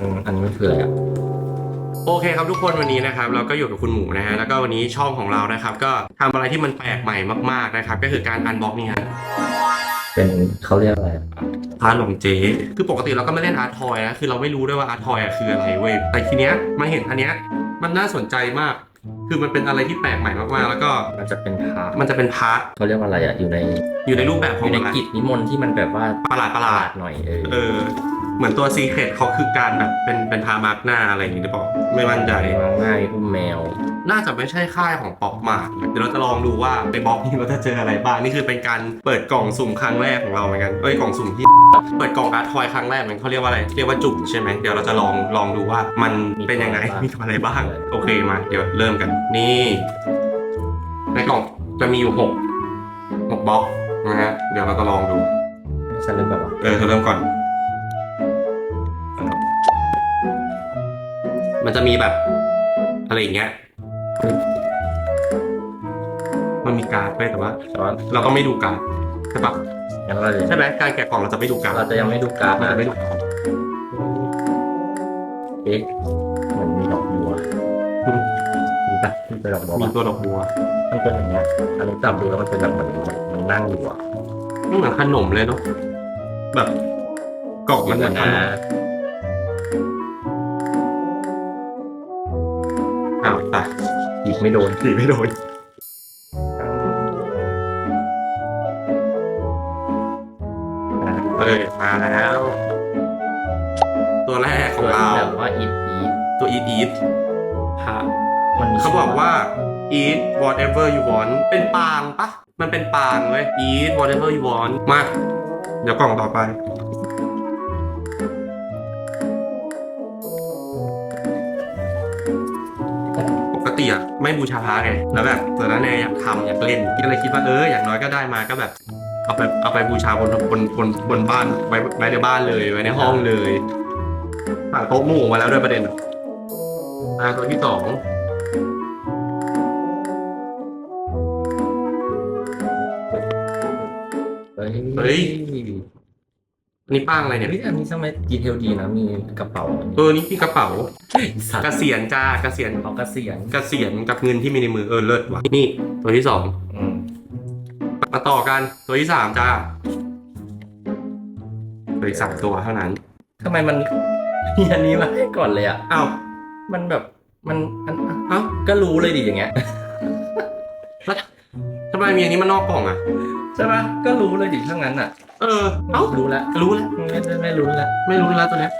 อืมอันนี้มันคืออะไรอะ โอเคครับทุกคนวันนี้นะครับเราก็อยู่กับคุณหมูนะฮะแล้วก็วันนี้ช่องของเรานะครับ ก็ทำอะไรที่มันแปลกใหม่มากๆนะครับ ก็คือการอันบ็อกนี่ฮะเป็นเขาเรียกอะไรอะอาร์ตหลงเจ๊คือปกติเราก็ไม่เล่นอาร์ตทอยนะคือเราไม่รู้ด้วยว่าอาร์ตทอยคืออะไรเว้ยแต่ทีเนี้ยมาเห็นอันเนี้ยมันน่าสนใจมาก คือมันเป็นอะไรที่แปลกใหม่มากๆ แล้วก็มันจะเป็นพระมันจะเป็นพระเขาเรียกว่าอะไรอะอยู่ในอยู่ในรูปแบบขอองยู่ในอะไรกิจนิมนต์ที่มันแบบว่าประหลาดประหลาดหน่อยเออเออ เหมือนตัวซีเครตเขาคือการแบบเป็นเป็นพามาร์กหน้าอะไรอย่างงี้หรือเปล่าไม่มั่นใจ ง่ายอุ้มแมว น่าจะไม่ใช่ค่ายของป๊อกมาร์กเดี๋ยวเราจะลองดูว่าในบล็อกนี้เราจะเจออะไรบ้างนี่คือเป็นการเปิดกล่องสุ่มครั้งแรกของเราเหมือนกันเอ้ยกล่องสุ่มที่เปิดกล่องการ์ดทอยครั้งแรกมันเขาเรียกว่าอะไรเรียกว่าจุ่มใช่ไหมเดี๋ยวเราจะลองลองดูว่ามันเป็นยังไงมีอะไรบ้าง โอเคมา เดี๋ยวเริ่มกัน นี่ ในกล่องจะมีอยู่หกหกบล็อกนะฮะเดี๋ยวเราจะลองดูฉันเริ่มแบบว่าเออเธอเริ่มก่อน มันจะมีแบบอะไรอย่างเงี้ย มันมีการ์ดด้วยแต่ว่า แต่ว่าเราต้องไม่ดูการ์ดใช่ปะงั้นเราจะใช่ไหมการแกะกล่องเราจะไม่ดูการ์ดเราจะยังไม่ดูการ์ดเรานะจะไม่ดูการ์ดเอ๊ะเหมือนมีดอกบัวมีปะมีเป็นดอกบัวมีปะตัวดอกบัวมันเป็นอย่างเงี้ยอันนี้จับดูแล้วมันเป็นแบบเหมือนมันนั่งอยู่อะไม่เหมือนขนมเลยเนาะแบบกล่องมันเหมือนขนมอ้าวตายห ยิบไม่โดนสีไม่โดนเอ้ยมาแล้ว ตัวแรกของเรา แบบว่าอีทอีทตัว eat eat ฮะมันมีเขาบอกว่า eat whatever you want เป็นปางปะมันเป็นปางเลย eat whatever you want มา เดี๋ยวกล่องต่อไปปก ติอะไม่บูชาพระไงแล้วแบบตอนนั้นแนอยากทำอยากเล่นก็เลยคิดว่าเอออย่างน้อยก็ได้มาก็แบบ เอาไปเอาไปบูชาบนบนบนบนบ้านไว้ไว้ในบ้านเลยไว้ในห้องเลยสั่งโต๊ะหมู่มาแล้วด้วยประเด็นอะอ่าตัวที่สองเฮ้ยเฮ้ย อันนี้ป้างอะไรเนี่ยเฮ้ยอันนี้ทำไมดีเทลดีนะมีกระเป๋าเออ นี่พี่กระเป๋าสัตเกว์ษียณจ้าเกษียณเอากระเสียนเกษียณกับเงินที่มีในมือเออเลิศว่ะนี่ตัวที่สองอืมมาต่อกันตัวที่สามจ้าตัวอีกสามตัวเท่านั้นทำไมมันมีอันนี้มาให้ก่อนเลยอะ อ้าวมันแบบมันมันเอ้าก็รู้เลยดิอย่างเงี้ยแล้วทำไมมีอันนี้มานอกกล่องอะ ใช่ปะก็รู้เลยดิถ้างั้นอะ เออ เอ้ารู้แล้วรู้แล้วไม่ไม่ไม่รู้แล้วไม่รู้แล้วตัวเนี้ย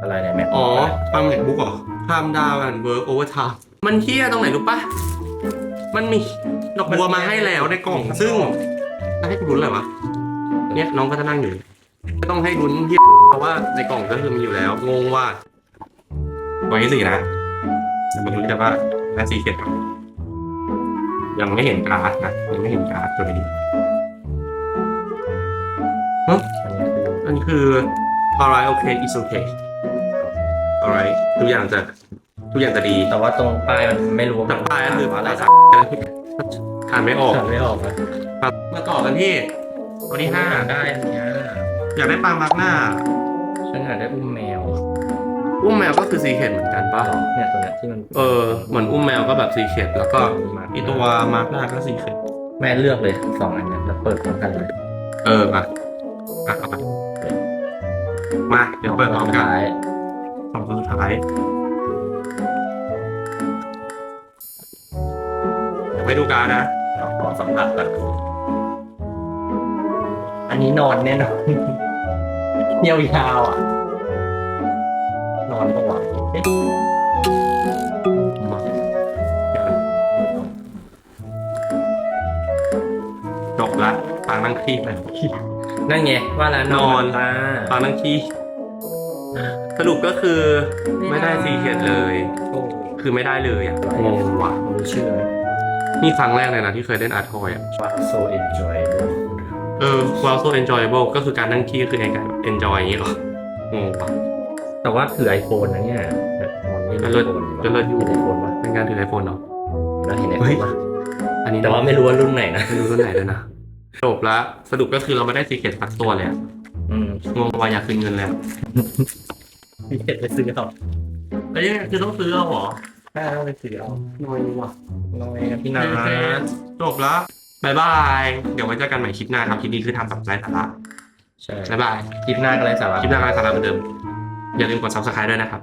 อะไรเนี่ยแม่อ๋อฟังแมกบุ๊กเหรอ time down and work overtime มันเที่ยตรงไหนรู้ปะมันมีดอกบัวมาให้แล้วในกล่อง ซึ่งจะให้กูรุ้นอะไรวะเนี่ยน้องก็จะนั่งอยู่ไม่ต้องให้รุ้นเหี้ยเพราะว่าในกล่องก็คือมีอยู่แล้ว งงว่าตัวที่สี่นะเดี๋ยวมาลุ้นกันว่าแม่สีเขียนยังไม่เห็นการ์ดนะยังไม่เห็นการ์ดตัวนี้ อันนี้คืออันนี้คือ alright okay it's okay alright ทุกอย่างจะทุกอย่างจะดีแต่ว่าตรงป้ายมันไม่รู้ว่าแต่ปลายก็คือว่าอะอะไรไรสักอ่านไม่ออกฉันไม่ออกนะครับมาต่อกันที่ตัวที่ห้าได้อันเนี้ยอยากได้ปางมาร์กหน้าฉันอยากได้อุ้มแมวอุ้มแมวก็คือซีเคดเหมือนกันป่ะเนี่ยตัวเนี้ยที่มันเออเหมือนอุ้มแมวก็แบบซีเคดแล้วก็มาอีตัวมาร์กหน้าก็ซีเคดแม่เลือกเลยสองอันเนี้ยแล้วเปิดพร้อมกันเลย เออมาอะเอา มามา เดี๋ยวเปิดพร้อมกันท้ายสองตัวสุดท้ายเดี๋ยวไม่ดูการดนะเราขอสัมผัสก่อนอันนี้นอนแน่นอนยาวๆอะ นอนก็หวังเอ๊ะมาจบละปางนั่งขี้ไป นั่นไงว่าแล้วนอนตาปางนั่งขี้สรุปก็คือไม่ไม่ได้ได้ซีเคดเลยโอ้คือไม่ได้เลยอะงงว่ะรู้ชื่อไหมนี่ครั้งแรกเลยนะที่เคยเล่นอาร์ทอยอะว่า so enjoy เออ wow so enjoyable ก็คือการนั่งขี้คือการ enjoy อย่างนี้เหรองงว่ะแต่ว่าถือไอโฟนนะเนี่ยแบบนอนไม่ก็มีเลิศไอโฟนก็เลิศอยู่เห็นไอโฟนปะเป็นการถือไอโฟนเนาะแล้วเห็นไอโฟเฮ้นยปะอันนี้แต่ว่าไม่รู้ว่ารุ่นไหนนะไม่รู้รุ่นไหนเลยนะ จบละสรุปก็คือเราไม่ได้ซีเคดสักตัวเลยอะอืมงงว่าอยากคืนเงินแล้วมีเจ็ดไปซื้อเอาแล้วยังไงคือต้องซื้อเอาเหรอถ้าต้องไปซื้อเอาน้อยว่ะน้อยนะพี่นาโอเคจบแล้วบายบาย เดี๋ยวไว้เจอกันใหม่คลิปหน้าครับคลิปนี้คือทำแบบไร้สาระใช่บายบายคลิปหน้าก็เลยสาระคลิปหน้าไร้สาระเหมือนเดิม อย่าลืมกด subscribe ด้วยนะครับ